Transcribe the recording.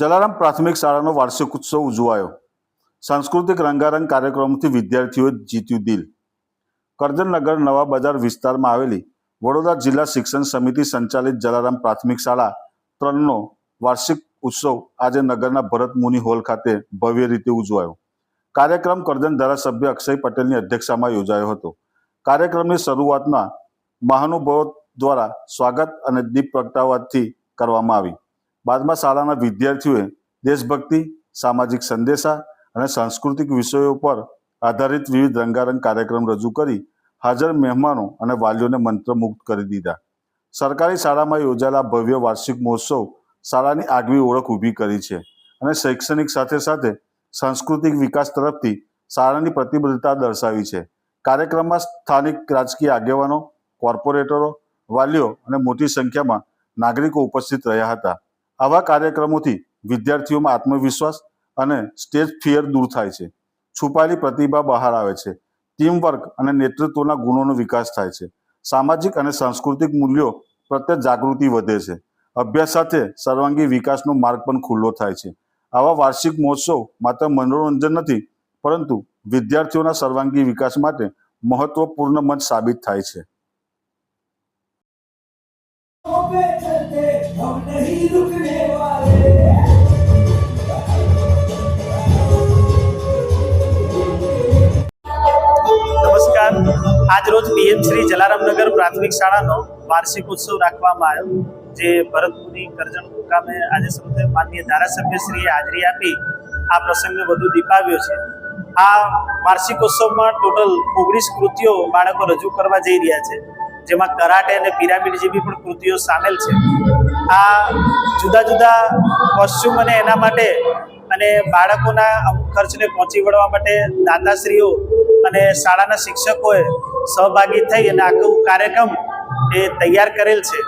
જલારામ પ્રાથમિક શાળાનો વાર્ષિક ઉત્સવ ઉજવાયો. સાંસ્કૃતિક રંગારંગ કાર્યક્રમથી વિદ્યાર્થીઓએ જીત્યું દિલ. કરજણનગર નવા બજાર વિસ્તારમાં આવેલી વડોદરા જિલ્લા શિક્ષણ સમિતિ સંચાલિત જલારામ પ્રાથમિક શાળા ત્રણનો વાર્ષિક ઉત્સવ આજે નગરના ભરત મુનિ હોલ ખાતે ભવ્ય રીતે ઉજવાયો. કાર્યક્રમ કરજણ ધારાસભ્ય અક્ષય પટેલની અધ્યક્ષતામાં યોજાયો હતો. કાર્યક્રમની શરૂઆતમાં મહાનુભાવો દ્વારા સ્વાગત અને દીપ પ્રગટાવવાથી કરવામાં આવી. બાદમાં શાળાના વિદ્યાર્થીઓએ દેશભક્તિ, સામાજિક સંદેશા અને સાંસ્કૃતિક વિષયો પર આધારિત વિવિધ રંગારંગ કાર્યક્રમ રજૂ કરી હાજર મહેમાનો અને વાલીઓને મંત્રમુગ્ધ કરી દીધા. સરકારી શાળામાં યોજાયેલા ભવ્ય વાર્ષિક મહોત્સવ શાળાની આગવી ઓળખ ઊભી કરી છે અને શૈક્ષણિક સાથે સાથે સાંસ્કૃતિક વિકાસ તરફથી શાળાની પ્રતિબદ્ધતા દર્શાવી છે. કાર્યક્રમમાં સ્થાનિક રાજકીય આગેવાનો, કોર્પોરેટરો, વાલીઓ અને મોટી સંખ્યામાં નાગરિકો ઉપસ્થિત રહ્યા હતા. આવા કાર્યક્રમોથી વિદ્યાર્થીઓમાં આત્મવિશ્વાસ અને સ્ટેજ ફિયર દૂર થાય છે. છુપાયેલી પ્રતિભા બહાર આવે છે. ટીમવર્ક અને નેતૃત્વના ગુણોનો વિકાસ થાય છે. સામાજિક અને સાંસ્કૃતિક મૂલ્યો પ્રત્યે જાગૃતિ વધે છે. અભ્યાસ સાથે સર્વાંગી વિકાસનો માર્ગ પણ ખુલ્લો થાય છે. આવા વાર્ષિક મહોત્સવ માત્ર મનોરંજન નથી, પરંતુ વિદ્યાર્થીઓના સર્વાંગી વિકાસ માટે મહત્વપૂર્ણ મંચ સાબિત થાય છે. पे चलते हम नहीं रुकने वाले નમસ્કાર આજ રોજ પીએમ શ્રી જલારામનગર પ્રાથમિક શાળાનો વાર્ષિક ઉત્સવ રાખવામાં આવ્યો જે ભરતપુરી કરજણ મુકામે આજે શરૂ થયો માનનીય ધારાસભ્યશ્રીએ હાજરી આપી આ પ્રસંગને વધુ દીપાવ્યો છે આ વાર્ષિક ઉત્સવમાં ટોટલ ઓગણીસ કૃતિઓ બાળકો રજૂ કરવા જઈ રહ્યા છે જેમાં કરાટે અને પિરામિડ જેવી પણ કૃતિઓ સામેલ છે. આ જુદા જુદા કોસ્ચ્યુમ અને એના માટે અને બાળકોના અમુક ખર્ચને પહોંચી વળવા માટે દાતાશ્રીઓ અને શાળાના શિક્ષકોએ સહભાગી થઈ અને આખું કાર્યક્રમ એ તૈયાર કરેલ છે.